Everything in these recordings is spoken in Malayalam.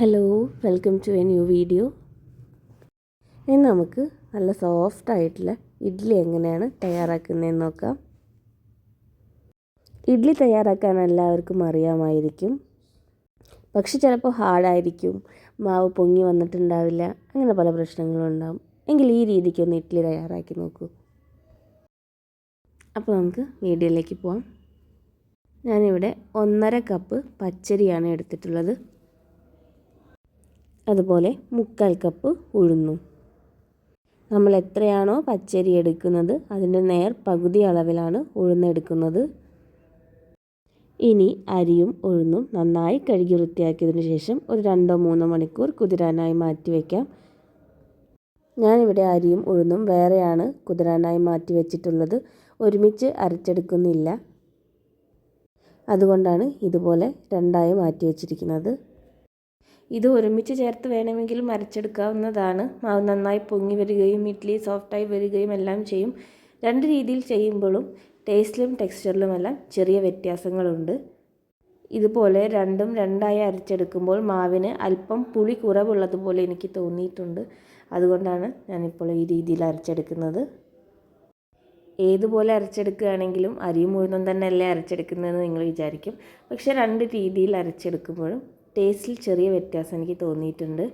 Hello welcome to a new video ഇനി നമുക്ക് നല്ല സോഫ്റ്റ് ആയിട്ടുള്ള ഇഡ്ഡലി എങ്ങനെയാണ് തയ്യാറാക്കുന്നതെന്ന് നോക്കാം. ഇഡ്ഡലി തയ്യാറാക്കാൻ എല്ലാവർക്കും അറിയാമായിരിക്കും. പക്ഷെ ചിലപ്പോൾ ഹാർഡായിരിക്കും. മാവ് പൊങ്ങി വന്നിട്ടുണ്ടാവില്ല. അങ്ങനെ പല പ്രശ്നങ്ങളും ഉണ്ടാവും. എങ്കിൽ ഈ രീതിക്കൊന്ന് ഇഡ്ഡലി തയ്യാറാക്കി നോക്കൂ. അപ്പോൾ നമുക്ക് വീഡിയോയിലേക്ക് പോവാം. ഞാനിവിടെ ഒന്നര കപ്പ് പച്ചരിയാണ് എടുത്തിട്ടുള്ളത്. അതുപോലെ മുക്കാൽ കപ്പ് ഉഴുന്നു. നമ്മൾ എത്രയാണോ പച്ചരി എടുക്കുന്നത് അതിന്റെ നേർ പകുതി അളവിലാണ് ഉഴുന്നെടുക്കുന്നത്. ഇനി അരിയും ഉഴുന്നും നന്നായി കഴുകി വൃത്തിയാക്കിയതിന് ശേഷം ഒരു രണ്ടോ മൂന്നോ മണിക്കൂർ കുതിരാനായി മാറ്റി വയ്ക്കാം ഞാനിവിടെ അരിയും ഉഴുന്നും വേറെയാണ് കുതിരാനായി മാറ്റി വെച്ചിട്ടുള്ളത്. ഒരുമിച്ച് അരച്ചെടുക്കുന്നില്ല. അതുകൊണ്ടാണ് ഇതുപോലെ രണ്ടായി മാറ്റി വെച്ചിരിക്കുന്നത്. ഇത് ഒരുമിച്ച് ചേർത്ത് വേണമെങ്കിൽ അരച്ചെടുക്കാവുന്നതാണ് മാവ് നന്നായി പൊങ്ങി വരികയും ഇഡ്ഡലി സോഫ്റ്റായി വരികയും എല്ലാം ചെയ്യും. രണ്ട് രീതിയിൽ ചെയ്യുമ്പോഴും ടേസ്റ്റിലും ടെക്സ്ചറിലുമെല്ലാം ചെറിയ വ്യത്യാസങ്ങളുണ്ട്. ഇതുപോലെ രണ്ടും രണ്ടായി അരച്ചെടുക്കുമ്പോൾ മാവിന് അല്പം പുളി കുറവുള്ളതുപോലെ എനിക്ക് തോന്നിയിട്ടുണ്ട്. അതുകൊണ്ടാണ് ഞാനിപ്പോൾ ഈ രീതിയിൽ അരച്ചെടുക്കുന്നത്. ഏതുപോലെ അരച്ചെടുക്കുകയാണെങ്കിലും അരിയും ഉഴുന്നും തന്നെയല്ലേ അരച്ചെടുക്കുന്നതെന്ന് നിങ്ങൾ വിചാരിക്കും. പക്ഷേ രണ്ട് രീതിയിൽ അരച്ചെടുക്കുമ്പോഴും ടേസ്റ്റിൽ ചെറിയ വ്യത്യാസം എനിക്ക് തോന്നിയിട്ടുണ്ട്.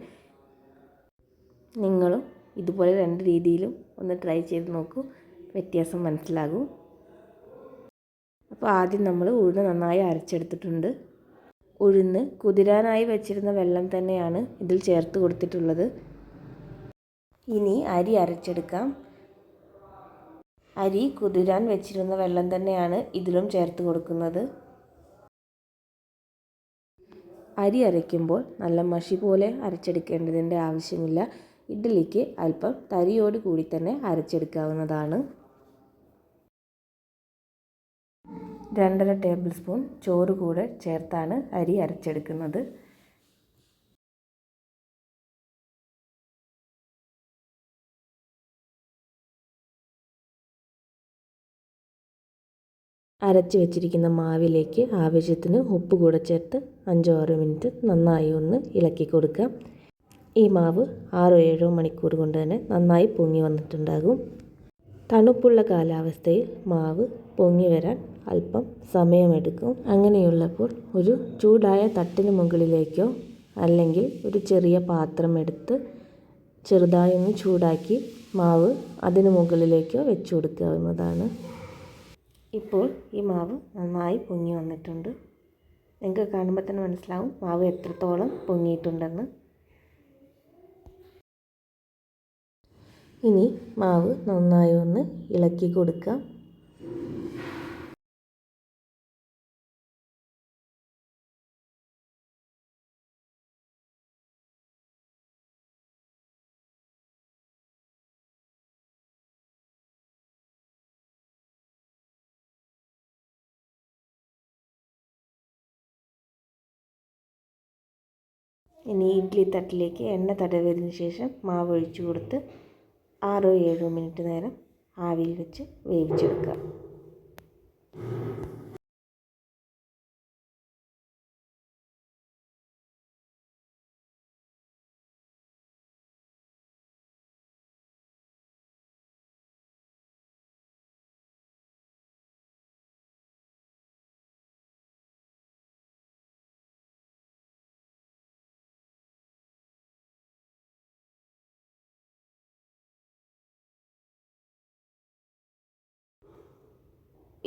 നിങ്ങളും ഇതുപോലെ രണ്ട് രീതിയിലും ഒന്ന് ട്രൈ ചെയ്ത് നോക്കൂ. വ്യത്യാസം മനസ്സിലാകും. അപ്പോൾ ആദ്യം നമ്മൾ ഉഴുന്ന് നന്നായി അരച്ചെടുത്തിട്ടുണ്ട്. ഉഴുന്ന് കുതിരാനായി വെച്ചിരുന്ന വെള്ളം തന്നെയാണ് ഇതിൽ ചേർത്ത് കൊടുത്തിട്ടുള്ളത്. ഇനി അരി അരച്ചെടുക്കാം. അരി കുതിരാൻ വെച്ചിരുന്ന വെള്ളം തന്നെയാണ് ഇതിലും ചേർത്ത് കൊടുക്കുന്നത്. അരി അരയ്ക്കുമ്പോൾ നല്ല മഷി പോലെ അരച്ചെടുക്കേണ്ടതിന്റെ ആവശ്യമില്ല. ഇഡ്ഡലിക്ക് അല്പം തരിയോട് കൂടി തന്നെ അരച്ചെടുക്കാവുന്നതാണ്. രണ്ടര ടേബിൾ സ്പൂൺ ചോറ് കൂടെ ചേർത്താണ് അരി അരച്ചെടുക്കുന്നത്. അരച്ച് വെച്ചിരിക്കുന്ന മാവിലേക്ക് ആവശ്യത്തിന് ഉപ്പ് കൂടെ ചേർത്ത് അഞ്ചോ ആറോ മിനിറ്റ് നന്നായി ഒന്ന് ഇളക്കി കൊടുക്കാം ഈ മാവ് ആറോ ഏഴോ മണിക്കൂർ കൊണ്ട് തന്നെ നന്നായി പൊങ്ങി വന്നിട്ടുണ്ടാകും. തണുപ്പുള്ള കാലാവസ്ഥയിൽ മാവ് പൊങ്ങി വരാൻ അല്പം സമയമെടുക്കും. അങ്ങനെയുള്ളപ്പോൾ ഒരു ചൂടായ തട്ടിന് മുകളിലേക്കോ അല്ലെങ്കിൽ ഒരു ചെറിയ പാത്രം എടുത്ത് ചെറുതായി ഒന്ന് ചൂടാക്കി മാവ് അതിന് മുകളിലേക്കോ വെച്ചു കൊടുക്കാവുന്നതാണ്. ഇപ്പോൾ ഈ മാവ് നന്നായി പൊങ്ങി വന്നിട്ടുണ്ട്. നിങ്ങൾക്ക് കാണുമ്പോൾ തന്നെ മനസ്സിലാവും മാവ് എത്രത്തോളം പൊങ്ങിയിട്ടുണ്ടെന്ന്. ഇനി മാവ് നന്നായി ഒന്ന് ഇളക്കി കൊടുക്കാം. ഇനി ഇഡ്ഡലി തട്ടിലേക്ക് എണ്ണ തടവിയതിന് ശേഷം മാവ് ഒഴിച്ചു കൊടുത്ത് ആറോ ഏഴോ മിനിറ്റ് നേരം ആവിയിൽ വെച്ച് വേവിച്ചെടുക്കുക.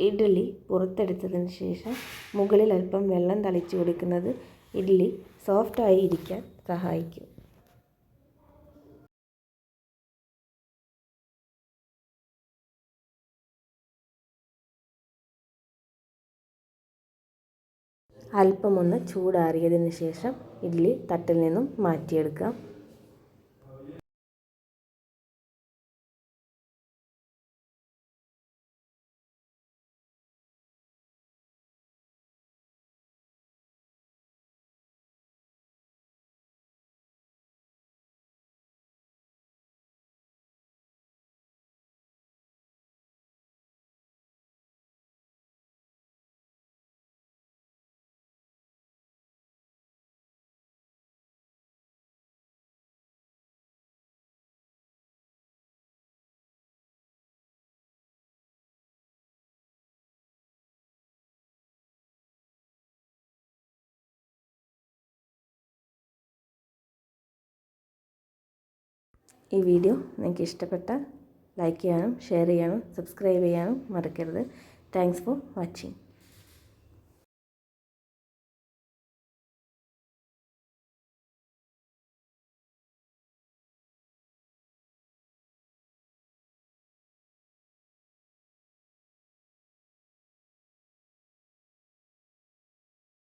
ഇഡ്ഡലി പുറത്തെടുത്തതിന് ശേഷം മുകളിൽ അല്പം വെള്ളം തളിച്ചു കൊടുക്കുന്നത് ഇഡ്ഡലി സോഫ്റ്റായി ഇരിക്കാൻ സഹായിക്കും. അല്പമൊന്ന് ചൂടാറിയതിന് ശേഷം ഇഡ്ഡലി തട്ടിൽ നിന്നും മാറ്റിയെടുക്കാം. ഈ വീഡിയോ നിങ്ങൾക്ക് ഇഷ്ടപ്പെട്ട ലൈക്ക് ചെയ്യാനും ഷെയർ ചെയ്യാനും സബ്സ്ക്രൈബ് ചെയ്യാനും മറക്കരുത്. Thanks for watching